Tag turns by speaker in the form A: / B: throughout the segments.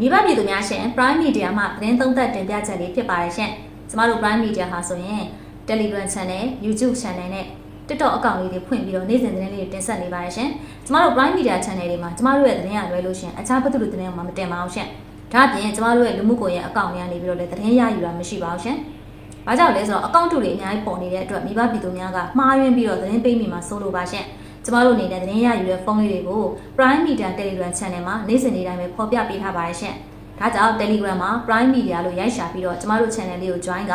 A: မိဘပြည်သူများရှင် Prime Media မှသတင်းသုံးသပ်တင်ပြချက်လေးဖြစ်ပါတယ်ရှင်။ကျမတို့ Prime Media ဟာဆိုရင် Telegram Channel, YouTube Channel နဲ့ TikTok အကောင့်လေးတွေဖွင့်ပြီးတော့နေ့စဉ်သတင်းလေးတွေတင်ဆက်နေပါတယ်ရှင်။ကျမတို့ Prime Media Channel တွေမှာကျမတို့ရဲ့သတင်းရလွဲလို့ရှင်အခြားဘသူလူသတင်းမှမတင်ပါအောင်ရှင်။ဒါ့အပြင်ကျမတို့ရဲ့လူမှုကွန်ရက်အကောင့်တွေကနေပြီးတော့လည်းသတင်းရယူတာမရှိပါဘူးရှင်။ဘာကြောင့်လဲဆိုတော့အကောင့်တူတွေအများကြီးပေါ်နေတဲ့အတွက်မိဘပြည်သူများကမှားယွင်းပြီးတော့သတင်းပေးမိမှာစိုးလို့ပါရှင်။ ကျမတို့အနေနဲ့သတင်းရယူတဲ့ဖုန်းလေးတွေကို Prime Media Telegram Channel မှာနေ့စဉ်နေ့တိုင်းပဲဖော်ပြပေးထားပါတယ်ရှင်။ဒါကြောင့် Telegram မှာ Prime Media လို့ရိုက်ရှာပြီးတော့ကျမတို့ channel လေးကို join က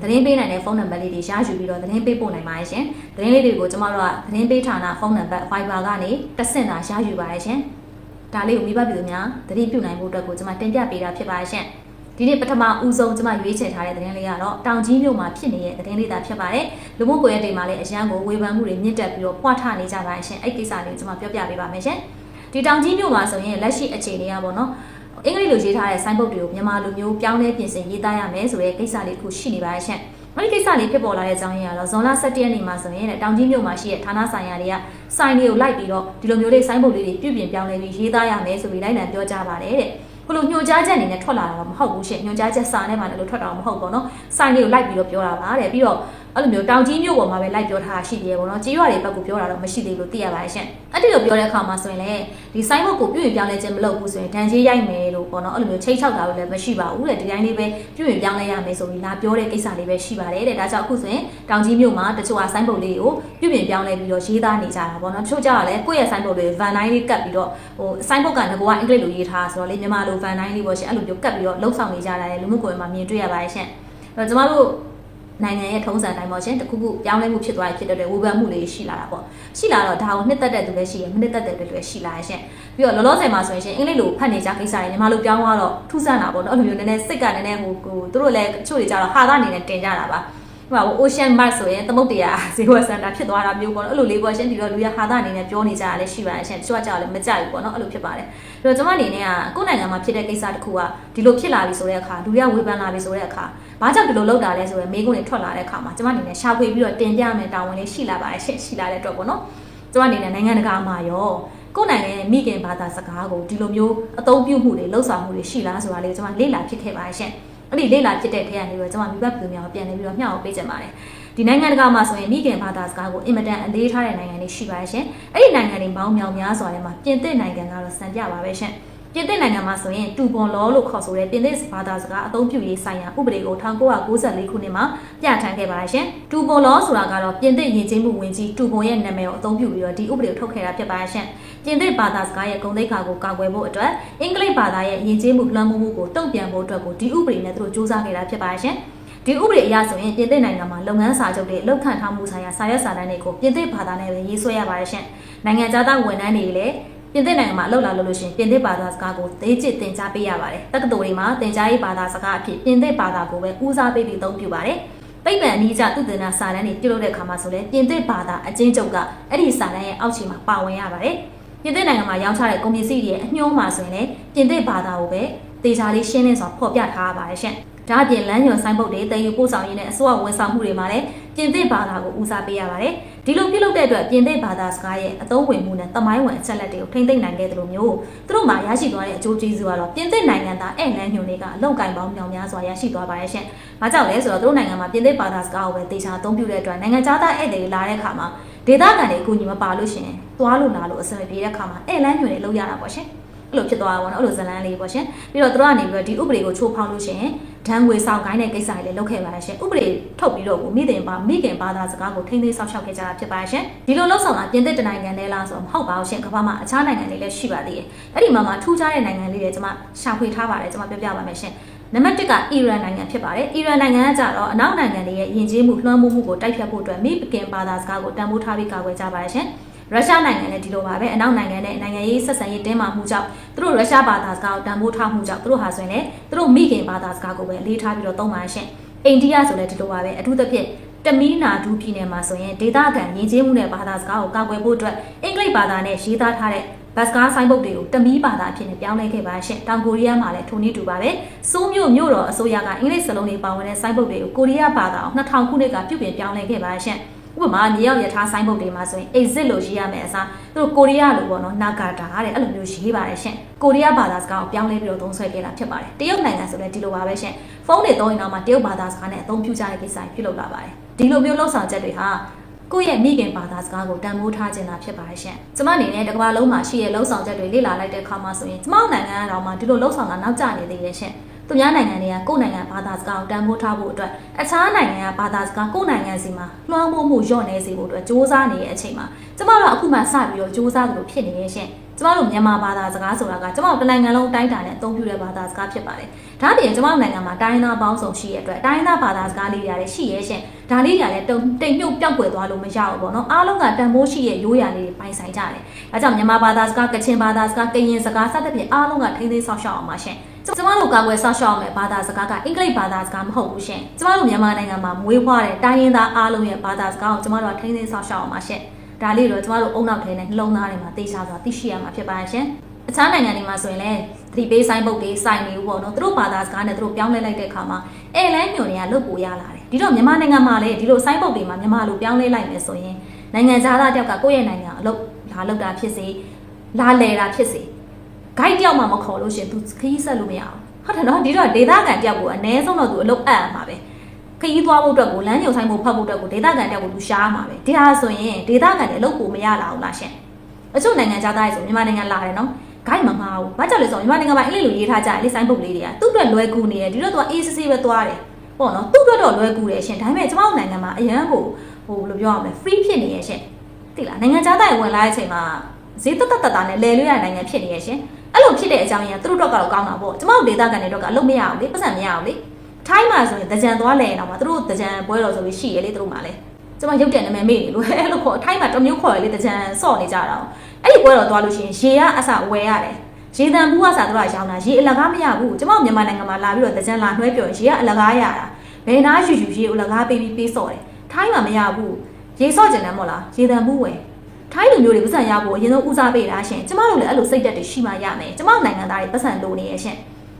A: သတင်းပေးနိုင်တဲ့ဖုန်းနံပါတ်လေးတွေရယူပြီးတော့သတင်းပေးပို့နိုင်ပါတယ်ရှင်။သတင်းလေးတွေကိုကျမတို့ကသတင်းပေးဌာနဖုန်းနံပါတ် Viber ကနေတက်ဆင့်တာရယူပါတယ်ရှင်။ဒါလေးကိုမိဘပြည်သူများသတိပြုနိုင်ဖို့အတွက်ကိုကျမတင်ပြပေးတာဖြစ်ပါတယ်ရှင်။ ဒီနေ့ပထမဦးဆုံးကျမရွေးချယ်ထားတဲ့သတင်းလေးကတော့တောင်ကြီးမြို့မှာဖြစ်နေတဲ့သတင်းလေးသာဖြစ်ပါတယ်။လူမှုကွန်ရက်တွေမှာလည်းအရန်ကိုဝေဖန်မှုတွေမြင့်တက်ပြီးတော့ပွားထနေကြပါတယ်ရှင်။အဲ့ဒီကိစ္စလေးကိုကျမပြောပြပေးပါမယ်ရှင်။ဒီတောင်ကြီးမြို့မှာဆိုရင်လက်ရှိအခြေအနေကပေါ့နော်အင်္ဂလိပ်လိုရေးထားတဲ့ sign board တွေကိုမြန်မာလိုမျိုးပြောင်းလဲပြင်ဆင်ရေးသားရမယ်ဆိုတဲ့ကိစ္စလေးတစ်ခုရှိနေပါတယ်ရှင်။အဲ့ဒီကိစ္စလေးဖြစ်ပေါ်လာတဲ့အကြောင်းရင်းကတော့ဇွန်လ17ရက်နေ့မှာဆိုရင်တောင်ကြီးမြို့မှာရှိတဲ့ဌာနဆိုင်ရာတွေကစိုင်းတွေကိုလိုက်ပြီးတော့ဒီလိုမျိုးလေး sign board လေးတွေပြုပြင်ပြောင်းလဲပြီးရေးသားရမယ်ဆိုပြီးလိုက်လံပြောကြားပါတယ်တဲ့။ ခုလိုညွှန်ကြားချက်အနေနဲ့ထွက်လာတာတော့မဟုတ်ဘူးရှင်ညွှန်ကြားချက်စာနဲ့မှလည်းလို့ထွက်တာတော့မဟုတ်ပေါ့နော်။စိုင်းတွေကိုလိုက်ပြီးတော့ပြောတာပါတဲ့ပြီးတော့ အဲ့လိုမျိုးတောင်ကြီးမြို့ပေါ်မှာပဲလိုက်ပြောထားတာရှိသေးတယ်ပေါ့နော်ကြေးရွာတွေဘက်ကိုပြောတာတော့မရှိသေးဘူးလို့သိရပါတယ်ရှင်အဲ့ဒီလိုပြောတဲ့အခါမှာဆိုရင်လည်းဒီ sign board ကိုပြုရင်ပြောင်းလဲခြင်းမလုပ်ဘူးဆိုရင်ဒဏ်ကြေးရိုက်မယ်လို့ပေါ့နော်အဲ့လိုမျိုးချိတ်ချောက်တာလို့လည်းမရှိပါဘူးတဲ့ဒီတိုင်းလေးပဲပြုရင်ပြောင်းလဲရမယ်ဆိုပြီးလာပြောတဲ့ကိစ္စလေးပဲရှိပါတယ်တဲ့ဒါကြောင့်အခုဆိုရင်တောင်ကြီးမြို့မှာတချို့က sign board လေးကိုပြုပြင်ပြောင်းလဲပြီးတော့ရေးသားနေကြတာပေါ့နော်တချို့ကြတော့လည်းကိုယ့်ရဲ့ sign board လေး van line လေးကတ်ပြီးတော့ဟို sign board ကငကောကအင်္ဂလိပ်လိုရေးထားဆိုတော့လေမြန်မာလို van line လေးပေါ့ရှင်အဲ့လိုမျိုးကတ်ပြီးတော့လှုပ်ဆောင်နေကြတာလေလူမှုကွန်ရက်မှာမြင်တွေ့ရပါတယ်ရှင်အဲ့တော့ကျမတို့ နိုင်ငံရဲ့ထုံးစံတိုင်းပေါ့ရှင်တခုခုပြောင်းလဲမှုဖြစ်သွားရဖြစ်တဲ့ဝေဖန်မှုလေးရှိလာတာပေါ့ရှိလာတော့ဒါကိုနှစ်သက်တဲ့သူလည်းရှိရမနှစ်သက်တဲ့သူလည်းရှိလာရရှင်ပြီးတော့လောလောဆယ်မှာဆိုရင်အင်္ဂလိပ်လိုဖတ်နေကြကိစ္စတွေညီမတို့ပြောင်းသွားတော့ထူးဆန်းတာပေါ့နော်အဲ့လိုမျိုးနည်းနည်းစိတ်ကနည်းနည်းဟိုဟိုသူတို့လည်းအချို့တွေကြတော့ဟာသားအနေနဲ့တင်ကြတာပါ ဟို Ocean Mart ဆိုရင်သမုတ်တရားဇေဝစင်တာဖြစ်သွားတာမျိုးပေါ့နော်အဲ့လိုလေးပေါ့ရှင်ဒီတော့လူရဟာသားအနေနဲ့ပြောနေကြတာလည်းရှိပါတယ်ရှင်တချို့ကကြောက်လည်းမကြိုက်ဘူးပေါ့နော်အဲ့လိုဖြစ်ပါတယ်အဲ့တော့ကျွန်မအနေနဲ့ကကိုယ့်နိုင်ငံမှာဖြစ်တဲ့ကိစ္စတစ်ခုကဒီလိုဖြစ်လာပြီဆိုတဲ့အခါလူရဝေဖန်လာပြီဆိုတဲ့အခါဘာကြောင့်ဒီလိုလုပ်တာလဲဆိုတော့မိကုန်းတွေထွက်လာတဲ့အခါမှာကျွန်မအနေနဲ့ရှာဖွေပြီးတော့တင်ပြမယ်တာဝန်လေးရှိလာပါတယ်ရှင်ရှိလာတဲ့အတွက်ပေါ့နော်ကျွန်မအနေနဲ့နိုင်ငံတကာမှာရောကိုယ်နိုင်ငံရဲ့မိခင်ဘာသာစကားကိုဒီလိုမျိုးအသုံးပြုမှုတွေလှုပ်ဆောင်မှုတွေရှိလားဆိုတာလေးကျွန်မလေ့လာဖြစ်ခဲ့ပါတယ်ရှင် အဲ့ဒီလေ့လာဖြစ်တဲ့ထဲကနေပြီးတော့ကျွန်မမိဘပြည်သူများကိုပြန်နေပြီးတော့မျှော်ပေးချင်ပါတယ်ဒီနိုင်ငံတကာမှာဆိုရင်မိခင်ဘာသာစကားကိုအင်မတန်အလေးထားတဲ့နိုင်ငံတွေရှိပါတယ်ရှင်အဲ့ဒီနိုင်ငံတွေပေါင်းမြောင်များစွာထဲမှာပြင်သစ်နိုင်ငံကတော့စံပြပါပဲရှင် ပြင်သစ်နိုင်ငံမှာဆိုရင်တူပွန်လောလို့ခေါ်ဆိုတဲ့ပြင်သစ်ဘာသာစကားအသုံးပြုရေးဆိုင်ရာဥပဒေကို1994ခုနှစ်မှာပြဋ္ဌာန်းခဲ့ပါတယ်ရှင်။တူပွန်လောဆိုတာကတော့ပြင်သစ်ယဉ်ကျေးမှုဝင်ကြီးတူပွန်ရဲ့နာမည်ကိုအသုံးပြုပြီးတော့ဒီဥပဒေကိုထုတ်ခဲ့တာဖြစ်ပါတယ်ရှင်။ပြင်သစ်ဘာသာစကားရဲ့ဂုဏ်သိက္ခာကိုကာကွယ်ဖို့အတွက်အင်္ဂလိပ်ဘာသာရဲ့ယဉ်ကျေးမှုလွှမ်းမိုးမှုကိုတုံ့ပြန်ဖို့အတွက်ကိုဒီဥပဒေနဲ့သူတို့စူးစမ်းခဲ့တာဖြစ်ပါတယ်ရှင်။ဒီဥပဒေအရဆိုရင်ပြင်သစ်နိုင်ငံမှာလုပ်ငန်းစာချုပ်တွေလောက်ခံထားမှုဆိုင်ရာစာရွက်စာတမ်းတွေကိုပြင်သစ်ဘာသာနဲ့ပဲရေးဆွဲရပါတယ်ရှင်။နိုင်ငံခြားသားဝန်ထမ်းတွေလည်း ပြင်သစ်နိုင်ငံမှာအလုပ်လာလုပ်လို့ရှိရင်ပြင်သစ်ဘာသာစကားကိုသိကျစ်သင်ကြားပေးရပါတယ်။တက္ကသိုလ်တွေမှာသင်ကြားရေးဘာသာစကားအဖြစ်ပြင်သစ်ဘာသာကိုပဲဦးစားပေးပြီးအသုံးပြုပါတယ်။ပိတ်ပံအနည်းကျသုတေသနစာတမ်းတွေပြုလုပ်တဲ့အခါမှာဆိုလဲပြင်သစ်ဘာသာအချင်းချုပ်ကအဲ့ဒီစာတမ်းရဲ့အောက်ခြေမှာပါဝင်ရပါတယ်။ပြင်သစ်နိုင်ငံမှာရောင်းချတဲ့ကုန်ပစ္စည်းတွေရဲ့အညှိုးမှာဆိုရင်လည်းပြင်သစ်ဘာသာကိုပဲတေချာလေးရှင်းလင်းစွာဖော်ပြထားရပါတယ်ရှင်။ဒါအပြင်လမ်းညွန်ဆိုင်ပုတ်တွေတည်ယူပို့ဆောင်ရေးနဲ့အစိုးရဝန်ဆောင်မှုတွေမှာလည်း ပြင်သစ်ဘာသာကိုဦးစားပေးရပါတယ်။ဒီလိုပြုလုပ်တဲ့အတွက်ပြင်သစ်ဘာသာစကားရဲ့အသုံးဝင်မှုနဲ့တမိုင်းဝင်အချက်လက်တွေကိုထိမ့်သိမ့်နိုင်ခဲ့သလိုမျိုးသူတို့မှာရရှိသွားတဲ့အကျိုးကျေးဇူးကတော့ပြင်သစ်နိုင်ငံသားအဲ့လန်းညွန်တွေကအလောက်ကိုင်ပေါင်းမြောင်များစွာရရှိသွားပါတယ်ရှင်။ဘာကြောင့်လဲဆိုတော့သူတို့နိုင်ငံမှာပြင်သစ်ဘာသာစကားကိုပဲတေချာအသုံးပြုတဲ့အတွက်နိုင်ငံခြားသားဧည့်သည်လာတဲ့အခါမှာဒေသခံတွေအကူအညီမပါလို့ရှင်သွားလို့လာလို့အဆင်မပြေတဲ့အခါမှာဧည့်လန်းညွန်တွေလောက်ရတာပေါ့ရှင်။ အဲ့လိုဖြစ်သွားတာပေါ့နော်အဲ့လိုဇလန်းလေးပေါ့ရှင်ပြီးတော့သူတို့ကနေပြီးတော့ဒီဥပဒေကိုချိုးဖောက်လို့ရှင်ဒဏ်ငွေဆောင်ခိုင်းတဲ့ကိစ္စတွေလည်းလုပ်ခဲ့ပါတယ်ရှင်ဥပဒေထုတ်ပြီးတော့ကိုမိခင်ပါမိခင်ဘာသာစကားကိုထိန်းသိမ်းဆောက်ရှောက်ခဲ့ကြတာဖြစ်ပါတယ်ရှင်ဒီလိုလှုပ်ဆောင်တာပြင်သစ်တနိုင်ငံတည်းလားဆိုတော့မဟုတ်ပါဘူးရှင်ကမ္ဘာမှာအခြားနိုင်ငံတွေလည်းရှိပါသေးတယ်အဲ့ဒီမှာမှထူးခြားတဲ့နိုင်ငံလေးတွေကျွန်မရှာဖွေထားပါတယ်ကျွန်မပြောပြပါမယ်ရှင်နံပါတ်1ကအီရန်နိုင်ငံဖြစ်ပါတယ်။အီရန်နိုင်ငံကကြတော့အနောက်နိုင်ငံတွေရဲ့ယဉ်ကျေးမှုလွှမ်းမိုးမှုကိုတိုက်ဖြတ်ဖို့အတွက်မိခင်ဘာသာစကားကိုတန်ဖိုးထားပြီးကာကွယ်ကြပါတယ်ရှင်။ ရုရှားနိုင်ငံလည်းဒီလိုပါပဲအနောက်နိုင်ငံနဲ့နိုင်ငံရေးဆက်ဆံရေးတင်းမာမှုကြောင့်သူတို့ရုရှားဘာသာစကားကိုတန်ဖိုးထားမှုကြောင့်သူတို့ဟာဆိုရင်လည်းသူတို့မိခင်ဘာသာစကားကိုပဲအလေးထားပြီးတော့သုံးပါရှင်။အိန္ဒိယဆိုလည်းဒီလိုပါပဲအထူးသဖြင့်တမီးနာဒူးပြည်နယ်မှာဆိုရင်ဒေသခံယဉ်ကျေးမှုနဲ့ဘာသာစကားကိုကာကွယ်ဖို့အတွက်အင်္ဂလိပ်ဘာသာနဲ့ရေးသားထားတဲ့ဘတ်စကားဆိုင်ဘုတ်တွေကိုတမီးဘာသာအဖြစ်နဲ့ပြောင်းလဲခဲ့ပါရှင်တောင်ကိုရီးယားမှာလည်းထိုနည်းတူပါပဲစိုးမျိုးမြို့တော်အစိုးရကအင်္ဂလိပ်စလုံးတွေပါဝင်တဲ့ဆိုင်ဘုတ်တွေကိုကိုရီးယားဘာသာအောင်2000ခုနှစ်ကပြုပြင်ပြောင်းလဲခဲ့ပါရှင် ဥပမာမြေရောက်ရထားဆိုင်းဘုတ်တွေမှာဆိုရင် exit လို့ရေးရမယ်အစားသူတို့ကိုရီးယားလိုပေါ့နော်နာဂါတာတဲ့အဲ့လိုမျိုးရေးပါတယ်ရှင်ကိုရီးယားဘာသာစကားကိုပြောင်းလဲပြီးတော့သုံးဆွဲခဲ့တာဖြစ်ပါတယ်တရုတ်နိုင်ငံဆိုလည်းဒီလိုပါပဲရှင်ဖုန်းတွေသုံးရင်တော့မှတရုတ်ဘာသာစကားနဲ့အသုံးပြုကြတဲ့ကိစ္စပြုလုပ်လာပါတယ်ဒီလိုမျိုးလှုပ်ဆောင်ချက်တွေဟာကိုယ့်ရဲ့မိခင်ဘာသာစကားကိုတန်ဖိုးထားခြင်းတာဖြစ်ပါတယ်ရှင်။ကျမအနေနဲ့တစ်ကမ္ဘာလုံးမှာရှိတဲ့လှုပ်ဆောင်ချက်တွေလေ့လာလိုက်တဲ့အခါမှာဆိုရင်ကျမနိုင်ငံကတော့မှဒီလိုလှုပ်ဆောင်တာနောက်ကျနေသေးတယ်ရှင်။ သူများနိုင်ငံတွေကကိုယ့်နိုင်ငံဘာသာစကားကိုတန်ဖိုးထားဖို့အတွက်အခြားနိုင်ငံကဘာသာစကားကိုယ့်နိုင်ငံစီမှာလွှမ်းမိုးမှုညော့နေစေဖို့အတွက်စ조사နေတဲ့အချိန်မှာကျမတို့အခုမှစပြီးတော့စ조사သလိုဖြစ်နေရဲ့ရှင်။ကျမတို့မြန်မာဘာသာစကားဆိုတာကကျမတို့တနိုင်ငံလုံးတိုင်းတာနဲ့အသုံးပြုတဲ့ဘာသာစကားဖြစ်ပါတယ်။ဒါ့အပြင်ကျမတို့နိုင်ငံမှာတိုင်းသားပေါင်းစုံရှိရတဲ့အတွက်တိုင်းသားဘာသာစကားလေးတွေလည်းရှိရဲရှင်။ဒါလေးတွေလည်းတုံတိမ်မြုပ်ပြောက်ွယ်သွားလို့မရဘူးပေါ့နော်။အားလုံးကတန်ဖိုးရှိရဲ့ရိုးရာလေးတွေပိုင်ဆိုင်ကြတယ်။ဒါကြောင့်မြန်မာဘာသာစကားကချင်ဘာသာစကားကရင်စကားစသဖြင့်အားလုံးကထိန်းသိမ်းဆောက်ရှောက်အောင်ပါရှင်။ ကျမတို့ကာကွယ်ဆောက်ရှောက်အောင်မဲ့ဘာသာစကားကအင်္ဂလိပ်ဘာသာစကားမဟုတ်ဘူးရှင်။ကျမတို့မြန်မာနိုင်ငံမှာမွေးဖွားတဲ့တိုင်းရင်းသားအားလုံးရဲ့ဘာသာစကားကိုကျမတို့ကထိန်းသိမ်းဆောက်ရှောက်အောင်ပါရှင်။ဒါလေးတော့ကျမတို့အုံနောက်ထဲနဲ့နှလုံးသားထဲမှာသိချစွာသိရှိရမှာဖြစ်ပါရှင်။အခြားနိုင်ငံတွေမှာဆိုရင်လည်းသတိပေးဆိုင်ပုတ်တွေစိုင်နေဘူးပေါ့နော်သူတို့ဘာသာစကားနဲ့သူတို့ပြောင်းလဲလိုက်တဲ့အခါမှာအဲလိုင်းမျိုးတွေကလုတ်ပိုရလာတယ်ဒီတော့မြန်မာနိုင်ငံမှာလည်းဒီလိုဆိုင်ပုတ်တွေမှာမြန်မာလိုပြောင်းလဲလိုက်မယ်ဆိုရင်နိုင်ငံသားသားတယောက်ကကိုယ့်ရဲ့နိုင်ငံအလုပ်လာလုပ်တာဖြစ်စေလာလဲတာဖြစ်စေ guide တယောက်မှမခေါ်လို့ရှင်သူခရီးဆက်လို့မရအောင်ဟုတ်တယ်နော်ဒီတော့ဒေသခံတယောက်ကိုအ ਨੇ ဆုံးတော့သူအလုပ်အပ်ရမှာပဲခရီးသွားဖို့အတွက်ကိုလမ်းညွှန်ဆိုင်ဖို့ဖတ်ဖို့အတွက်ကိုဒေသခံတယောက်ကိုသူရှားမှာပဲဒီဟာဆိုရင်ဒေသခံတွေအလုပ်ကိုမရလာဘူးလားရှင်အချို့နိုင်ငံသားတွေဆိုမြန်မာနိုင်ငံလာတယ်နော် guide မမှားဘူးဘာကြောင့်လဲဆိုတော့မြန်မာနိုင်ငံမှာအဲ့လိုရေးထားကြတယ်လေဆိုင်ပုတ်လေးတွေကသူ့အတွက်လွယ်ကူနေတယ်ဒီတော့သူကအေးစစ်စစ်ပဲသွားတယ်ပေါ့နော်သူ့အတွက်တော့လွယ်ကူတယ်ရှင်ဒါပေမဲ့ကျမတို့နိုင်ငံမှာအရန်ကိုဟိုဘယ်လိုပြောရမလဲ free ဖြစ်နေရဲ့ရှင်သိလားနိုင်ငံသားတွေဝင်လာတဲ့အချိန်မှာဈေးတက်တက်တက်တာနဲ့လဲလွှဲရနိုင်ငံဖြစ်နေရဲ့ရှင် အဲ့လိုဖြစ်တဲ့အကြောင်းရင်းကသူတို့တော့ကတော့ကောင်းတာပေါ့ကျမတို့ဒေသခံတွေတော့ကအလုပ်မရအောင်လေပတ်စံမရအောင်လေထိုင်းမှာဆိုရင်တကြံသွားလဲရင်တော့မှသူတို့တကြံပွဲတော်ဆိုပြီးရှိရလေသူတို့မှလည်းကျမရုပ်တဲ့နာမည်မေ့နေလို့အဲ့လိုခေါ်ထိုင်းမှာတစ်မျိုးခေါ်ရလေတကြံဆော့နေကြတာ။အဲ့ဒီပွဲတော်သွားလို့ရှိရင်ရေကအစဝယ်ရတယ်။ရေတံဘူးကစားတော့ရောင်းတာရေအလကားမရဘူး။ကျမတို့မြန်မာနိုင်ငံမှာလာပြီးတော့တကြံလာနှွဲပြောရေကအလကားရတာ။ဘယ်နာယူယူရေအလကားပေးပြီးပေးဆော့တယ်။ထိုင်းမှာမရဘူး။ရေဆော့ကျင်တယ်မို့လား။ရေတံဘူးဝယ်။ ထိုင်းလူမျိုးတွေပတ်စံရဖို့အရင်ဆုံးဦးစားပေးတာရှင်ကျမတို့လည်းအဲ့လိုစိတ်သက်တွေရှိမှရမယ်ကျမတို့နိုင်ငံသားတွေပတ်စံလိုနေရဲ့ရှင်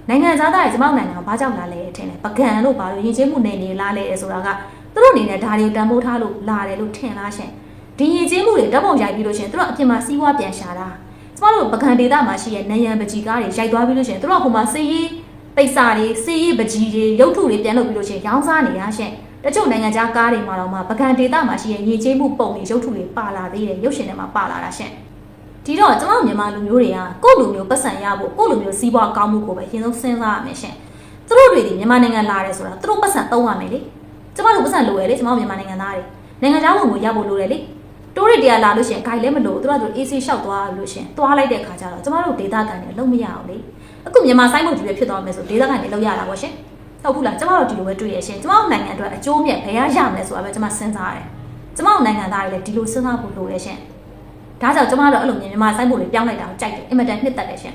A: နိုင်ငံသားတွေကျမတို့နိုင်ငံကဘာကြောင့်လာလဲထင်တယ်ပကံလို့ဘာလို့ယဉ်ကျေးမှုနေနေလာလဲဆိုတာကသူတို့အနေနဲ့ဒါတွေကိုတန်ဖိုးထားလို့လာတယ်လို့ထင်လားရှင်ဒီယဉ်ကျေးမှုတွေဓာတ်ပုံရိုက်ပြီးလို့ရှင်သူတို့အပြင်မှာစီးပွားပြန်ရှာတာကျမတို့ပကံဒေတာမှာရှိတဲ့နယံပကြီးကားတွေရိုက်သွားပြီးလို့ရှင်သူတို့ကဟိုမှာစီးရေးပိတ်စာတွေစီးရေးပကြီးတွေရုပ်ထုတွေပြန်လုပ်ပြီးလို့ရှင်ရောင်းစားနေတာရှင် တချို့နိုင်ငံခြားကားတွေမှာတော့မှပကံဒေတာမှာရှိတဲ့ရေကျေးမှုပုံတွေရုပ်ထုတွေပါလာသေးတယ်ရုပ်ရှင်ထဲမှာပါလာတာရှင့်ဒီတော့ကျွန်တော်မြန်မာလူမျိုးတွေကကိုယ့်လူမျိုးပတ်စံရဖို့ကိုယ့်လူမျိုးစီးပွားကောင်းမှုကိုပဲအရင်ဆုံးစဉ်းစားရမယ်ရှင့်သူတို့တွေဒီမြန်မာနိုင်ငံလာတယ်ဆိုတာသူတို့ပတ်စံသုံးရမယ်လေကျွန်တော်တို့ပတ်စံလိုရလေကျွန်တော်မြန်မာနိုင်ငံသားတွေနိုင်ငံခြားဝင်ကိုရဖို့လိုတယ်လေတိုးရတရားလာလို့ရှင်ဂိုင်လည်းမလို့သူတို့ကသူ AC လျှောက်သွားလို့ရှင်သွားလိုက်တဲ့ခါကျတော့ကျွန်တော်တို့ဒေတာကန်တွေအလုံးမရအောင်လေအခုမြန်မာဆိုင်မုတ်ကြီးပဲဖြစ်သွားမယ်ဆိုဒေတာကန်တွေလုံးရတာပေါ့ရှင် ဟုတ်ဘူးလားကျမတို့ဒီလိုပဲတွေ့ရရှင်ကျမတို့နိုင်ငံအတွက်အကျိုးမြတ်ဘယ်ရရမလဲဆိုတာပဲကျမစဉ်းစားရတယ်ကျမတို့နိုင်ငံသားတွေလည်းဒီလိုစဉ်းစားဖို့လိုတယ်ရှင်ဒါကြောင့်ကျမတို့အဲ့လိုမြန်မာစိုက်ဖို့တွေပြောင်းလိုက်တာကိုကြိုက်တယ်အင်မတန်နှစ်သက်တယ်ရှင်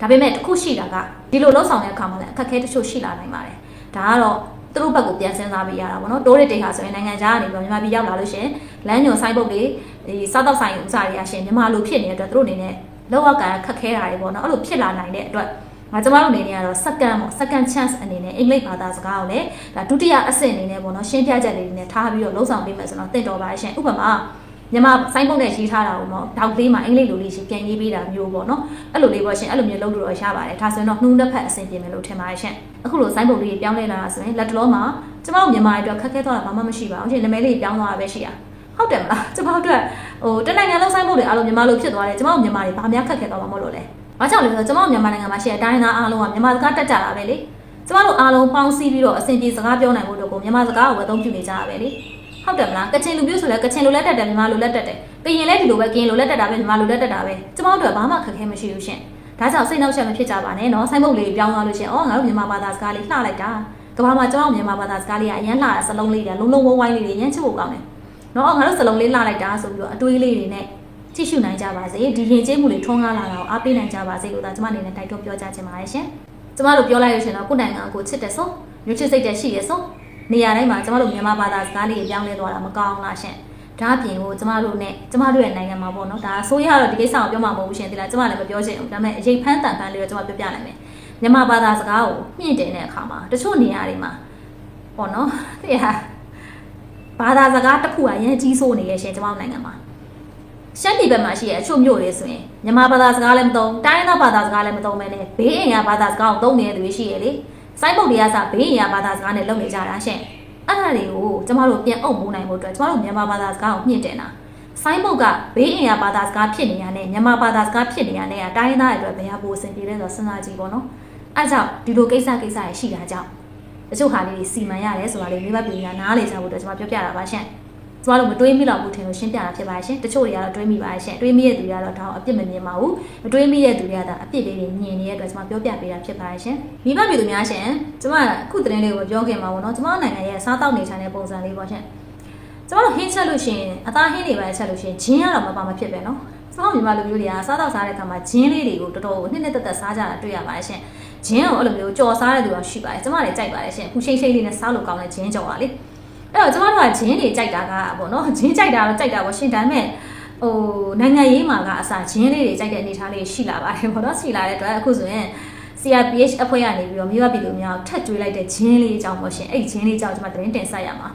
A: ဒါပေမဲ့တစ်ခုရှိတာကဒီလိုလှုပ်ဆောင်တဲ့အခါမှာလည်းအခက်အခဲတချို့ရှိလာနိုင်ပါတယ်ဒါကတော့သူတို့ဘက်ကိုပြန်စဉ်းစားပေးရတာပေါ့နော်တိုးရတေဟာဆိုရင်နိုင်ငံခြားကနေပြီးမြန်မာပြည်ရောက်လာလို့ရှင်လမ်းညွန်ဆိုင်ပုတ်တွေဒီစားတော့ဆိုင်ဥစားတွေကရှင်မြန်မာလိုဖြစ်နေတဲ့အတွက်သူတို့အနေနဲ့လောက်အကန်ခက်ခဲတာတွေပေါ့နော်အဲ့လိုဖြစ်လာနိုင်တဲ့အတွက် ငါကျမတို့အနေနဲ့ကတော့ second ပေါ့ second chance အနေနဲ့အင်္ဂလိပ်ဘာသာစကားကိုလည်းဒါဒုတိယအဆင့်အနေနဲ့ပေါ့နော်ရှင်းပြချက်လေးတွေနဲ့ထားပြီးတော့လုံဆောင်ပေးမယ်ဆိုတော့တင့်တော်ပါရှင်ဥပမာမြန်မာစိုင်းပုံနဲ့ရေးထားတာပေါ့နော်တောက်သေးမှာအင်္ဂလိပ်လိုလေးရှင်ပြန်ရေးပေးတာမျိုးပေါ့နော်အဲ့လိုလေးပေါ့ရှင်အဲ့လိုမျိုးလုပ်လို့တော့ရပါတယ်ဒါဆိုရင်တော့နှုံးတစ်ဖက်အဆင်ပြေမယ်လို့ထင်ပါတယ်ရှင်အခုလိုစိုင်းပုံလေးပြောင်းလဲလာတာဆိုရင်လက်တလုံးမှာကျမတို့မြန်မာအတွက်ခက်ခဲသွားတာဘာမှမရှိပါဘူးရှင်နာမည်လေးပြောင်းသွားတာပဲရှိရဟုတ်တယ်မလားကျမတို့အတွက်ဟိုတနိုင်ငံလုံးစိုင်းပုံတွေအားလုံးမြန်မာလိုဖြစ်သွားတယ်ကျမတို့မြန်မာတွေဘာများခက်ခဲသွားမှာမဟုတ်လို့လဲ။ ဘာကြောင့်လဲဆိုတော့ကျမတို့မြန်မာနိုင်ငံမှာရှိတဲ့အတိုင်းသားအားလုံးကမြန်မာစကားတက်ကြတာပဲလေ။ကျမတို့အားလုံးပေါင်းစည်းပြီးတော့အဆင်ပြေစကားပြောနိုင်ဖို့အတွက်ကိုမြန်မာစကားကိုပဲအသုံးပြုနေကြတာပဲလေ။ဟုတ်တယ်မလား။ကချင်လူမျိုးဆိုလည်းကချင်လူလက်တက်တယ်မြန်မာလူလက်တက်တယ်။ကရင်လည်းဒီလိုပဲကရင်လူလက်တက်တာပဲမြန်မာလူလက်တက်တာပဲ။ကျမတို့ကဘာမှခက်ခဲမရှိဘူးရှင်။ဒါကြောင့်စိတ်နှောက်ယှက်မဖြစ်ကြပါနဲ့နော်။ဆိုင်းဘုတ်လေးပြောင်းသွားလို့ရှင်။အော်ငါတို့မြန်မာဘာသာစကားလေးလှလိုက်တာ။ကဘာမှာကျမတို့မြန်မာဘာသာစကားလေးကအရန်လှတာစလုံးလေးတွေလုံးလုံးဝိုင်းဝိုင်းလေးတွေရမ်းချစ်ဖို့ကောင်းတယ်။နော်ငါတို့စလုံးလေးလှလိုက်တာဆိုပြီးတော့အတွေးလေးတွေနဲ့ ကြည့်ရှုနိုင်ကြပါစေဒီရင်ကျေးမှုတွေထွန်းကားလာတာကိုအားပေးနိုင်ကြပါစေလို့ဒါကျမအနေနဲ့တိုက်တွန်းပြောကြားချင်ပါတယ်ရှင်ကျမတို့ပြောလိုက်လို့ရှင်တော့ကိုယ်နိုင်ငံကိုချစ်တယ်ဆိုမျိုးချစ်စိတ်တဲ့ရှိရဆိုနေရာတိုင်းမှာကျမတို့မြန်မာဘာသာစကားလေးပြောင်းလဲသွားတာမကောင်းလားရှင်ဒါအပြင်ကိုကျမတို့နဲ့ကျမတို့ရဲ့နိုင်ငံမှာပေါ့နော်ဒါဆိုရတော့ဒီကိစ္စကိုပြောမှာမဟုတ်ဘူးရှင်ဒီလားကျမလည်းမပြောချင်ဘူးဒါပေမဲ့အရေးဖမ်းတန်ဖမ်းလေးတော့ကျမပြောပြနိုင်မယ်မြန်မာဘာသာစကားကိုမြင့်တင်တဲ့အခါမှာတချို့နေရာတွေမှာပေါ့နော်သိရဘာသာစကားတစ်ခုကရန်ကြီးဆိုးနေရဲ့ရှင်ကျွန်တော်နိုင်ငံမှာ ရှမ်းပြည်ဘက်မှာရှိတဲ့အချို့မြို့တွေဆိုရင်မြန်မာဘာသာစကားလည်းမသုံးတိုင်းရင်းသားဘာသာစကားလည်းမသုံးပဲနဲ့ဘေးအင်ကဘာသာစကားကိုသုံးနေတဲ့သူတွေရှိရလေစိုင်းပုတ်တွေကစဘေးအင်ကဘာသာစကားနဲ့လုပ်နေကြတာရှင်အဲ့ဒါတွေကိုကျမတို့ပြန်အုပ်မိုးနိုင်ဖို့အတွက်ကျမတို့မြန်မာဘာသာစကားကိုမြင့်တင်တာစိုင်းပုတ်ကဘေးအင်ကဘာသာစကားဖြစ်နေရတဲ့မြန်မာဘာသာစကားဖြစ်နေရတဲ့တိုင်းရင်းသားတွေအတွက်ဘယ်ဟာပိုအဆင်ပြေလဲဆိုတော့စဉ်းစားကြည့်ပေါ့နော်အဲ့ကြောင့်ဒီလိုကိစ္စကိစ္စရရှိတာကြောင့်တချို့ဟာလေးတွေစီမံရတယ်ဆိုတာလေးမိဘပြည်ညာနားလေကြဖို့အတွက်ကျွန်မပြောပြတာပါရှင် ကျမတို့မတွေးမိတော့ဘူးထင်လို့ရှင်းပြတာဖြစ်ပါရှင်တချို့တွေကတော့တွေးမိပါရှင်တွေးမိတဲ့သူတွေကတော့ဒါအပြစ်မမြင်ပါဘူးမတွေးမိတဲ့သူတွေကဒါအပြစ်လေးတွေမြင်နေတဲ့အတွက်ကျွန်မပြောပြပေးတာဖြစ်ပါရှင်မိဘပြည်သူများရှင်ကျမအခုသတင်းလေးကိုပြောခင်ပါဘောနော်ကျမနိုင်ငံရဲ့စားတောက်နေချင်တဲ့ပုံစံလေးပေါ့ရှင်ကျမတို့ဟင်းချက်လို့ရှိရင်အသားဟင်းတွေပဲချက်လို့ရှိရင်ဂျင်းကတော့မပါမဖြစ်ပဲနော်ကျမမြန်မာလူမျိုးတွေကစားတောက်စားတဲ့အခါမှာဂျင်းလေးတွေကိုတော်တော်ကိုနှစ်နှစ်သက်သက်စားကြတာတွေ့ရပါတယ်ရှင်ဂျင်းကိုအဲ့လိုမျိုးကြော်စားတဲ့သူကရှိပါတယ်ကျမလည်းကြိုက်ပါတယ်ရှင်ဖူရှိတ်ရှိတ်လေးနဲ့စားလို့ကောင်းတဲ့ဂျင်းကြော်ပါလေ အဲ့တော့ကျမတို့ကဂျင်းတွေကြိုက်တာကပေါ့နော်ဂျင်းကြိုက်တာတော့ကြိုက်တာပေါ့ရှင်ဒါပေမဲ့ဟိုနိုင်ငံရေးမှာကအစားဂျင်းလေးတွေကြိုက်တဲ့အနေအထားလေးရှိလာပါတယ်ပေါ့နော်ရှိလာတဲ့အတွက်အခုဆိုရင် CRPH အဖွဲ့ကနေပြီးတော့မြို့ပြည်သူများထက်ကြွေးလိုက်တဲ့ဂျင်းလေးအကြောင်းပေါ့ရှင်အဲ့ဒီဂျင်းလေးအကြောင်းကျွန်မသတင်းတင်ဆက်ရမှာ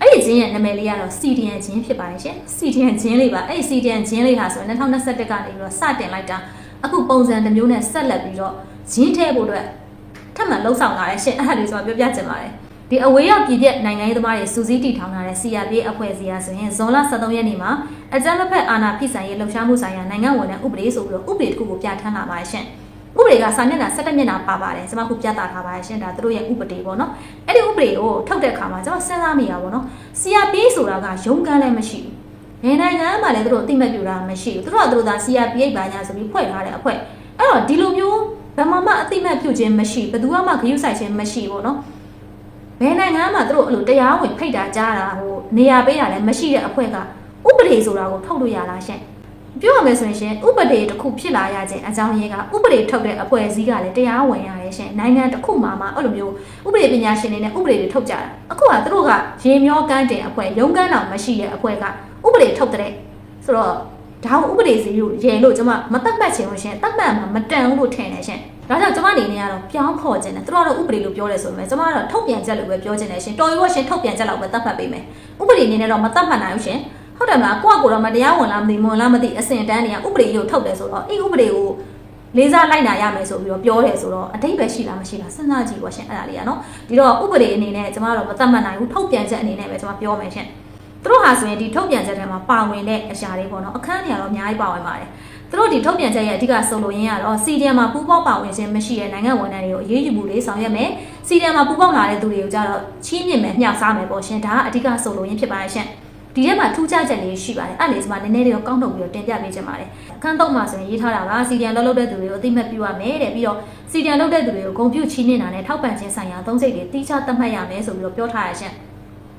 A: အဲ့ဒီဂျင်းရဲ့နာမည်လေးကတော့ CDN ဂျင်းဖြစ်ပါတယ်ရှင် CDN ဂျင်းလေးပါအဲ့ဒီ CDN ဂျင်းလေးဟာဆိုရင်2021ကနေပြီးတော့စတင်လိုက်တာအခုပုံစံတစ်မျိုးနဲ့ဆက်လက်ပြီးတော့ဂျင်းထဲဖို့အတွက်ထပ်မံလှုပ်ဆောင်လာတဲ့ရှင်အဲ့ဒါလေးကျွန်မပြောပြချင်ပါတယ် ဒီအဝေးရောက်ပြည်ပြနိုင်ငံရေးသမားတွေစူးစီးတည်ထောင်လာတဲ့ CRPH အဖွဲ့အစည်းအားဆိုရင်ဇွန်လ23ရက်နေ့မှာအကြမ်းဖက်အာဏာဖိဆိုင်ရေးလှုပ်ရှားမှုဆိုင်ရာနိုင်ငံဝန်ထမ်းဥပဒေဆိုပြီးတော့ဥပဒေတစ်ခုကိုပြဋ္ဌာန်းလာပါတယ်ရှင်ဥပဒေကစာမျက်နှာ17မျက်နှာပါပါတယ်ကျွန်မခုပြသထားပါတယ်ရှင်ဒါသူတို့ရဲ့ဥပဒေပေါ့နော်အဲ့ဒီဥပဒေကိုထုတ်တဲ့အခါမှာကျွန်မစဉ်းစားမိတာပေါ့နော် CRPH ဆိုတာကရုံးကန်းလည်းမရှိဘူးဘယ်နိုင်ငံမှလည်းသူတို့အသိမဲ့ပြူတာမရှိဘူးသူတို့ကသူတို့သာ CRPH ဘာညာဆိုပြီးဖွဲ့ထားတဲ့အဖွဲ့အဲ့တော့ဒီလိုမျိုးဘယ်မှမအသိမဲ့ပြုခြင်းမရှိဘယ်သူမှဂရုစိုက်ခြင်းမရှိပေါ့နော် ဘယ်နိုင်ငံမှသူတို့အဲ့လိုတရားဝင်ဖိတ်တာကြားတာဟိုနေရာပေးတာလည်းမရှိတဲ့အဖွဲ့ကဥပဒေဆိုတာကိုထုတ်လို့ရလားရှင့်ပြောရမယ်ဆိုရင်ရှင်ဥပဒေတစ်ခုဖြစ်လာရခြင်းအကြောင်းရင်းကဥပဒေထုတ်တဲ့အဖွဲ့အစည်းကလည်းတရားဝင်ရတယ်ရှင်နိုင်ငံတစ်ခုမှာမှအဲ့လိုမျိုးဥပဒေပညာရှင်တွေနဲ့ဥပဒေတွေထုတ်ကြတာအခုကသူတို့ကရေမျောကန်းတင်အဖွဲ့ရုံးကန်းတော်မရှိတဲ့အဖွဲ့ကဥပဒေထုတ်တဲ့ဆိုတော့ဒါကိုဥပဒေစီလို့ရေလို့ကျွန်မမတတ်မှတ်ချင်လို့ရှင်တတ်မှတ်မှာမတန်ဘူးလို့ထင်တယ်ရှင် ဒါကြောင့်ကျွန်မအနေနဲ့ကတော့ပြောင်းခေါ်ခြင်းတယ်သူတို့ကတော့ဥပဒေလို့ပြောတယ်ဆိုပေမဲ့ကျွန်မကတော့ထုတ်ပြန်ချက်လို့ပဲပြောခြင်းတယ်ရှင်တော်ရောရှင်ထုတ်ပြန်ချက်လောက်ပဲတတ်မှတ်ပေးမယ်ဥပဒေအနေနဲ့တော့မတတ်မှတ်နိုင်ဘူးရှင်ဟုတ်တယ်မလားကိုကကိုတော့မတရားဝင်လားမသိမွန်လားမသိအစင်တန်းတွေကဥပဒေကိုထုတ်တယ်ဆိုတော့အဲ့ဥပဒေကိုလေးစားလိုက်နာရမယ်ဆိုပြီးတော့ပြောတယ်ဆိုတော့အတိတ်ပဲရှိလားမရှိလားစဉ်းစားကြည့်ပါရှင်အဲ့ဒါလေးကနော်ဒီတော့ဥပဒေအနေနဲ့ကျွန်မတို့မတတ်မှတ်နိုင်ဘူးထုတ်ပြန်ချက်အနေနဲ့ပဲကျွန်မပြောမယ်ရှင်သူတို့ဟာဆိုရင်ဒီထုတ်ပြန်ချက်ထဲမှာပါဝင်တဲ့အရာတွေပေါ့နော်အခန်းတွေကတော့အများကြီးပါဝင်ပါတယ် သူတို့ဒီထုတ်ပြန်ချက်ရဲ့အဓိကဆိုလိုရင်းကတော့ CDM မှာပူးပေါင်းပါဝင်ခြင်းမရှိတဲ့နိုင်ငံဝန်ထမ်းတွေကိုအရေးယူမှုလေးဆောင်ရွက်မယ် CDM မှာပူးပေါင်းလာတဲ့သူတွေကိုကြတော့ချီးမြှင့်မယ်မျှစားမယ်ပေါ့ရှင်ဒါကအဓိကဆိုလိုရင်းဖြစ်ပါတယ်ရှင်ဒီထဲမှာထူးခြားချက်လေးရှိပါတယ်အဲ့လေဒီမှာနည်းနည်းလေးတော့ကောင်းထုတ်ပြီးတော့တင်ပြပေးချင်ပါတယ်အခန်းတော့မှာဆိုရင်ရေးထားတာကစီဒီယန်လောက်လောက်တဲ့သူတွေကိုအသိမှတ်ပြုရမယ်တဲ့ပြီးတော့စီဒီယန်လောက်တဲ့သူတွေကိုဂုံပြုချီးနှင်တာနဲ့ထောက်ပံ့ခြင်းဆိုင်ရာသုံးစိတ်တွေတိကျသတ်မှတ်ရမယ်ဆိုပြီးတော့ပြောထားရရှင်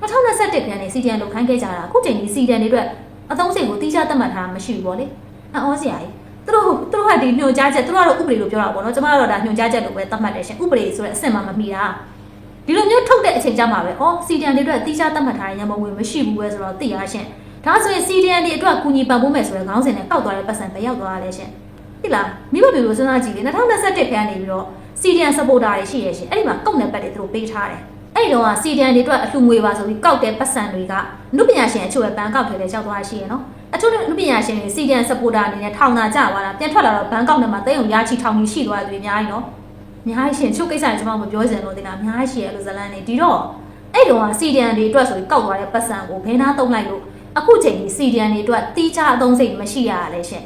A: 2021ခန်းနေစီဒီယန်လောက်ခိုင်းခဲ့ကြတာအခုချိန်ကြီးစီဒီယန်တွေအတွက်အသုံးစိတ်ကိုတိကျသတ်မှတ်ထားတာမရှိဘူးပေါ့လေ အော်စရာကြီးသူတို့သူတို့ကဒီညွှန်ကြားချက်သူတို့ကတော့ဥပဒေလို့ပြောတာပေါ့နော်ကျွန်မတို့ကတော့ဒါညွှန်ကြားချက်လို့ပဲသတ်မှတ်တယ်ရှင်ဥပဒေဆိုတဲ့အဆင့်မှမမီတာဒီလိုမျိုးထုတ်တဲ့အချိန်ကြမှာပဲဩစီဒီယန်တွေအတွက်တိကျသတ်မှတ်ထားတဲ့ရန်ပုံငွေမရှိဘူးပဲဆိုတော့သိရရှင်ဒါဆိုရင် CDN တွေအတွက်ကူညီပံ့ပိုးမယ်ဆိုတဲ့ခေါင်းစဉ်နဲ့ကောက်သွားတဲ့ပတ်စံပဲရောက်သွားရလဲရှင်သိလားမိဘမျိုးလိုစဉ်းစားကြည့်လေ2021ခန်းနေပြီးတော့ CDN supporter တွေရှိရရှင်အဲ့ဒီမှာကောက်တဲ့ပတ်တွေသူတို့ပေးထားတယ်အဲ့ဒီတော့ CDN တွေအတွက်အလှငွေပါဆိုပြီးကောက်တဲ့ပတ်စံတွေကလူပညာရှင်အချို့ရဲ့ဘဏ်ကောက်ထဲလည်းရောက်သွားရှိရနော် အချို့လူပညာရှင်တွေ CDN supporter အနေနဲ့ထောင်သာကြသွားတာပြန်ထွက်လာတော့ဘဏ်ကောက်ထဲမှာတိတ်ုံရချီထောင်ကြီးရှိသွားတယ်အများကြီးနော်အများကြီးရှင်ချို့ကိစ္စတွေကျွန်မမပြောချင်လို့တင်တာအများကြီးရှိရလို့ဇလန်းနေဒီတော့အဲ့တော့ CDN တွေအတွက်ဆိုပြီးကောက်သွားတဲ့ပတ်စံကိုဘယ်နာသုံးလိုက်လို့အခုချိန်ကြီး CDN တွေအတွက်တီးခြားအသုံးစိတ်မရှိရလဲရှင်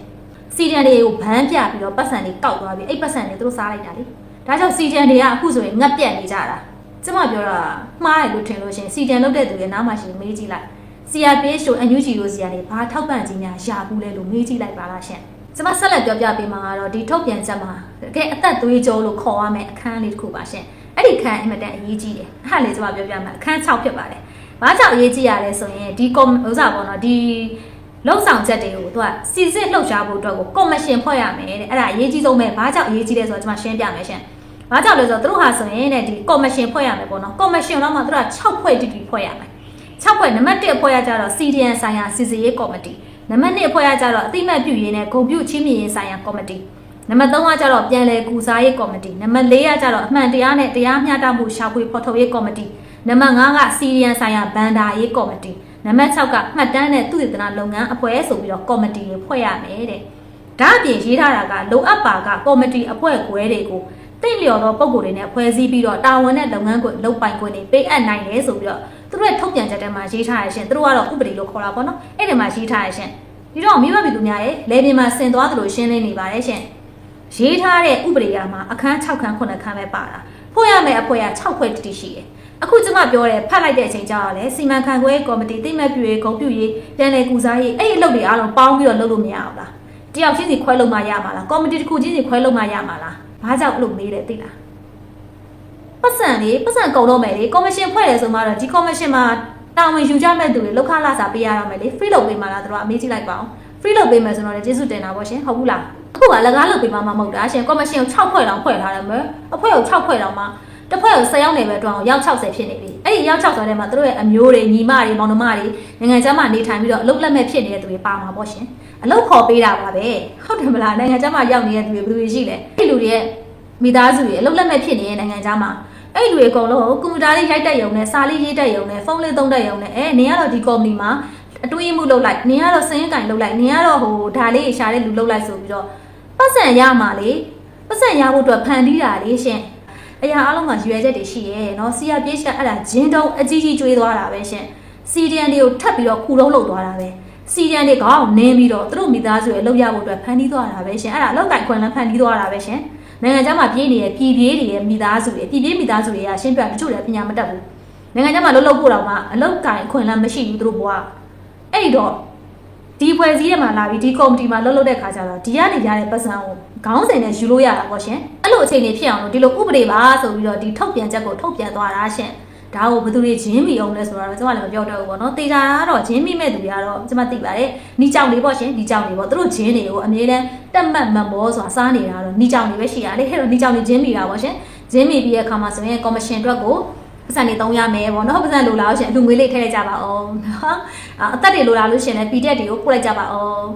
A: CDN တွေကိုဘန်းပြပြီးတော့ပတ်စံတွေကောက်သွားပြီးအဲ့ပတ်စံတွေသူတို့စားလိုက်တာလေဒါကြောင့် CDN တွေကအခုဆိုရင်ငတ်ပြတ်နေကြတာကျမပြောတာမှားတယ်လို့ထင်လို့ရှင် CDN လုပ်တဲ့သူရဲ့နားမှာရှင်မေးကြည့်လိုက် CRPH တို့ NUG တို့စီကနေဘာထောက်ပံ့ခြင်းများရဘူးလဲလို့မေးကြည့်လိုက်ပါလားရှင်ကျမဆက်လက်ပြောပြပေးမှာကတော့ဒီထုတ်ပြန်ချက်မှာတကယ်အသက်သွေးကြောလို့ခေါ်ရမယ့်အခန်းလေးတစ်ခုပါရှင်အဲ့ဒီခန်းအင်မတန်အရေးကြီးတယ်အဲ့ဒါလေးကျမပြောပြမှာအခန်း6ဖြစ်ပါတယ်ဘာကြောင့်အရေးကြီးရလဲဆိုရင်ဒီကောဥစားပေါ့နော်ဒီလုံဆောင်ချက်တွေကိုသူကစီစစ်လှုပ်ရှားဖို့အတွက်ကိုကော်မရှင်ဖွဲ့ရမယ်တဲ့အဲ့ဒါအရေးကြီးဆုံးပဲဘာကြောင့်အရေးကြီးလဲဆိုတော့ကျွန်မရှင်းပြမယ်ရှင်ဘာကြောင့်လဲဆိုတော့သူတို့ဟာဆိုရင်တဲ့ဒီကော်မရှင်ဖွဲ့ရမယ်ပေါ့နော်ကော်မရှင်တော့မှသူတို့က6ဖွဲ့တိတိဖွဲ့ရမယ် 6ဖွဲ့နံပါတ်1ဖွဲ့ရကြတော့ CDN ဆိုင်ရာစီစီရေးကော်မတီနံပါတ်2ဖွဲ့ရကြတော့အတိမတ်ပြုရေးနဲ့ဂုံပြုချင်းမြင်ရေးဆိုင်ရာကော်မတီနံပါတ်3ကကြတော့ပြန်လည်ကူစားရေးကော်မတီနံပါတ်4ကကြတော့အမှန်တရားနဲ့တရားမျှတမှုရှာဖွေဖော်ထုတ်ရေးကော်မတီနနံပါတ်5ကစီရီယန်ဆိုင်ရာဘန်ဒါရေးကော်မတီနံပါတ်6ကမှတ်တမ်းနဲ့သူတည်တနာလုပ်ငန်းအဖွဲ့ဆိုပြီးတော့ကော်မတီတွေဖွဲ့ရမယ်တဲ့ဒါအပြင်ရေးထားတာကလိုအပ်ပါကကော်မတီအဖွဲ့ခွဲတွေကိုတိတ်လျော်သောပုံကိုယ်တွေနဲ့ဖွဲ့စည်းပြီးတော့တာဝန်နဲ့လုပ်ငန်းကိုလုပ်ပိုင်ခွင့်တွေပေးအပ်နိုင်တယ်ဆိုပြီးတော့ သူတို့ရဲ့ထုတ်ပြန်ချက်ထဲမှာရေးထားရရှင်သူတို့ကတော့ဥပဒေလို့ခေါ်တာပေါ့နော်အဲ့ဒီမှာရေးထားရရှင်ဒီတော့မိဘပြည်သူများရဲ့လေပြင်မှာဆင်သွားသလိုရှင်းလင်းနေပါတယ်ရှင်ရေးထားတဲ့ဥပဒေရမှာအခန်း6ခန်း9ခန်းပဲပါတာဖွဲ့ရမယ့်အဖွဲ့က6ဖွဲ့တတိရှိတယ်အခုကျမပြောတယ်ဖတ်လိုက်တဲ့အချိန်ကျတော့လေစီမံခန့်ခွဲကော်မတီတိမတ်ပြည့်ဂုံပြည့်ရေးပြန်လည်ကူစားရေးအဲ့ဒီအလုပ်တွေအားလုံးပေါင်းပြီးတော့လုပ်လို့မရအောင်လားတယောက်ချင်းစီခွဲလို့မှရမှာလားကော်မတီတစ်ခုချင်းစီခွဲလို့မှရမှာလားဘာကြောင့်အဲ့လိုမေးတယ်သိလား ပတ်စံလေပတ်စံကုန်တော့မယ်လေကော်မရှင်ဖွဲ့တယ်ဆိုမှတော့ဒီကော်မရှင်မှာတာဝန်ယူကြမဲ့သူတွေလောက်ခလာစာပေးရတော့မယ်လေ free လုပ်ပေးမှလားတို့ကအမေးကြည့်လိုက်ပါအောင် free လုပ်ပေးမယ်ဆိုတော့လည်းကျေးဇူးတင်တာပေါ့ရှင်ဟုတ်ဘူးလားအခုကလကားလုပ်ပေးမှမဟုတ်တာရှင်ကော်မရှင်ကို6ဖွဲ့တောင်ဖွဲ့ထားတယ်မယ်အဖွဲ့ကို6ဖွဲ့တောင်မှတစ်ဖွဲ့ကို10ရောက်နေပဲတွအောင်ရောက်60ဖြစ်နေပြီအဲ့ဒီရောက်60ထဲမှာတို့ရဲ့အမျိုးတွေညီမတွေမောင်နှမတွေနိုင်ငံခြားမှာနေထိုင်ပြီးတော့အလုပ်လက်မဲ့ဖြစ်နေတဲ့သူတွေပါမှာပေါ့ရှင်အလုပ်ခေါ်ပေးတာပါပဲဟုတ်တယ်မလားနိုင်ငံခြားမှာရောက်နေတဲ့သူတွေဘယ်သူတွေရှိလဲအဲ့ဒီလူတွေရဲ့မိသားစုတွေအလုပ်လက်မဲ့ဖြစ်နေတဲ့နိုင်ငံခြားမှာ အဲ့ဒီလူတွေအကုန်လုံးကွန်ပျူတာလေးရိုက်တက်ရုံနဲ့စာလေးရေးတက်ရုံနဲ့ဖုန်းလေးသုံးတက်ရုံနဲ့အဲနေရတော့ဒီကော်မတီမှာအတွင်းမှုလုပ်လိုက်နေရတော့စင်းကင်လုပ်လိုက်နေရတော့ဟိုဒါလေးရှာတဲ့လူလုပ်လိုက်ဆိုပြီးတော့ပတ်စံရမှာလေပတ်စံရဖို့အတွက်ဖန်တီးတာလေရှင်အရာအလုံးမှာရွယ်ချက်တွေရှိရဲเนาะစီယာပြေးချအဲ့ဒါဂျင်းတုံးအကြီးကြီးကျွေးသွားတာပဲရှင်စီဒီအန်တွေကိုထပ်ပြီးတော့ခူတုံးလုပ်သွားတာပဲစီဒီအန်တွေခေါင်းနင်းပြီးတော့သူတို့မိသားစုရဲ့အလုပ်ရဖို့အတွက်ဖန်တီးသွားတာပဲရှင်အဲ့ဒါအလောက်ကင်ခွင်လန်းဖန်တီးသွားတာပဲရှင် နိုင်ငံခြားမှာပြေးနေတဲ့ပြည်ပြေးတွေရဲ့မိသားစုတွေပြည်ပြေးမိသားစုတွေကရှင်းပြတချို့လည်းပညာမတတ်ဘူးနိုင်ငံခြားမှာလှုပ်လှုပ်ဖို့တော့မှအလောက်ကင်ခွင်လန်းမရှိဘူးသူတို့ဘွားအဲ့ဒီတော့ဒီဖွဲ့စည်းရမှာလာပြီးဒီကော်မတီမှာလှုပ်လှုပ်တဲ့ခါကျတော့ဒီကနေရတဲ့ပတ်စံကိုခေါင်းစဉ်နဲ့ယူလို့ရတာပေါ့ရှင်အဲ့လိုအခြေအနေဖြစ်အောင်လို့ဒီလိုဥပဒေပါဆိုပြီးတော့ဒီထုတ်ပြန်ချက်ကိုထုတ်ပြန်သွားတာရှင် ဒါကိုဘယ်သူတွေဂျင်းမိအောင်လဲဆိုတော့ကျွန်မလည်းမပြောတော့ဘူးပေါ့နော်တေချာကတော့ဂျင်းမိမဲ့သူတွေကတော့ကျွန်မသိပါတယ်နီကြောင်လေးပေါ့ရှင်နီကြောင်လေးပေါ့သူတို့ဂျင်းတွေကိုအမြဲတမ်းတက်မှတ်မမောဆိုတာစားနေတာတော့နီကြောင်လေးပဲရှိရလေဟဲ့တော့နီကြောင်လေးဂျင်းမိတာပေါ့ရှင်ဂျင်းမိပြီးတဲ့အခါမှာဆိုရင်ကော်မရှင်အတွက်ကိုပတ်စံနေသုံးရမယ်ပေါ့နော်ပတ်စံလိုလာလို့ရှင်အလူငွေလေးထည့်လိုက်ကြပါအောင်နော်အသက်တွေလိုလာလို့ရှင်လည်း PDF တွေကိုပို့လိုက်ကြပါအောင်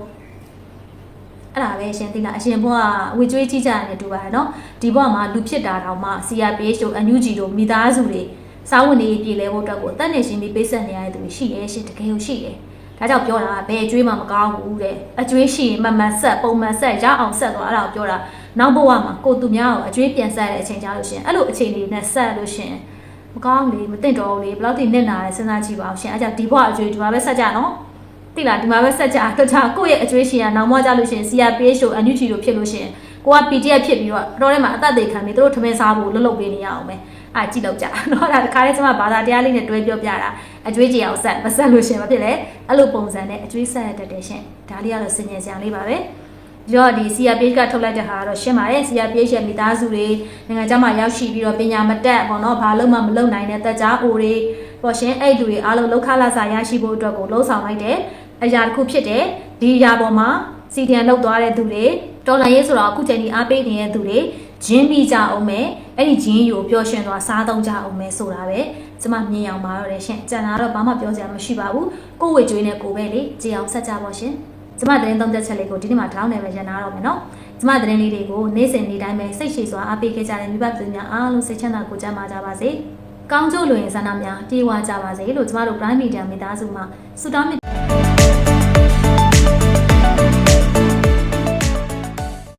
A: အဲ့ဒါပဲရှင်သိလားအရှင်ဘုရားဝေကျွေးကြည့်ကြရတယ်တူပါတယ်နော်ဒီဘဝမှာလူဖြစ်တာတောင်မှ CRPH တို့ NUG တို့မိသားစုတွေ စားဝင်နေပြည်လဲဖို့အတွက်ကိုအသက်နေရှင်ပြီးပေးဆက်နေရတဲ့သူရှိရဲ့ရှင်တကယ်ကိုရှိရဲ့ဒါကြောင့်ပြောတာဘယ်အကျွေးမှမကောင်းဘူးတဲ့အကျွေးရှိရင်မမှန်ဆက်ပုံမှန်ဆက်ရအောင်ဆက်သွားအဲ့ဒါကိုပြောတာနောက်ဘဝမှာကိုသူများကိုအကျွေးပြန်ဆက်တဲ့အချိန်ကြာလို့ရှင်အဲ့လိုအချိန်လေးနဲ့ဆက်လို့ရှင်မကောင်းလေမသိတော့ဘူးလေဘယ်လောက်ထိနစ်နာလဲစဉ်းစားကြည့်ပါအောင်ရှင်အဲ့ကြောင့်ဒီဘဝအကျွေးဒီမှာပဲဆက်ကြနော်တိလားဒီမှာပဲဆက်ကြတော့ချာကိုယ့်ရဲ့အကျွေးရှင်ကနောက်မှကြလို့ရှင် CRPH တို့ NUG တို့ဖြစ်လို့ရှင်ကိုက PDF ဖြစ်ပြီးတော့တော့ထဲမှာအသက်သေးခံပြီးသူတို့ထမင်းစားဖို့လှုပ်လှုပ်ပေးနေရအောင်ပဲ အာကြည့်တော့ကြเนาะဒါတခါလေးကျွန်မဘာသာတရားလေးနဲ့တွဲပြောပြတာအကျွေးကြအောင်ဆက်မဆက်လို့ရှင်မဖြစ်လေအဲ့လိုပုံစံနဲ့အကျွေးဆက်ရတတ်တယ်ရှင်ဒါလေးကတော့စင်ញင်စရာလေးပါပဲရောဒီ CRPH ကထုတ်လိုက်တဲ့ဟာကတော့ရှင်းပါတယ် CRPH ရဲ့မိသားစုတွေနိုင်ငံခြားမှာရောက်ရှိပြီးတော့ပညာမတတ်ပေါ့နော်ဘာလို့မှမလုပ်နိုင်တဲ့တက်ကြအိုတွေပေါ့ရှင်အဲ့လူတွေအားလုံးလောက်ခလာစာရရှိဖို့အတွက်ကိုလှုံ့ဆော်လိုက်တဲ့အရာတစ်ခုဖြစ်တယ်ဒီအရာပေါ်မှာစီဒီအန်လောက်သွားတဲ့သူတွေတော်လိုင်းရေးဆိုတော့အခုချိန်ဒီအားပေးနေတဲ့သူတွေ ဂျင်းပြီးကြအောင်မယ်အဲ့ဒီဂျင်းယူပျော်ရွှင်သွားစားသုံးကြအောင်မယ်ဆိုတာပဲကျမမြင်အောင်ပါတော့တယ်ရှင်ကြံလာတော့ဘာမှပြောစရာမရှိပါဘူးကိုဝေကျွေးနဲ့ကိုပဲလေကြည်အောင်ဆက်ကြပါရှင်ကျမသတင်းသုံးသက်ချက်လေးကိုဒီနေ့မှာထောင်းနေပဲရန်နာတော့မယ်နော်ကျမသတင်းလေးတွေကိုနေ့စဉ်နေ့တိုင်းပဲစိတ်ရှိစွာအားပေးခဲ့ကြတဲ့မိဘပြည်သူများအားလုံးစိတ်ချမ်းသာကိုကြမ်းပါကြပါစေကောင်းကျိုးလိုရင်ဆန္ဒများပြေဝကြပါစေလို့ကျမတို့ Prime Media မိသားစုမှဆုတောင်းမြတ်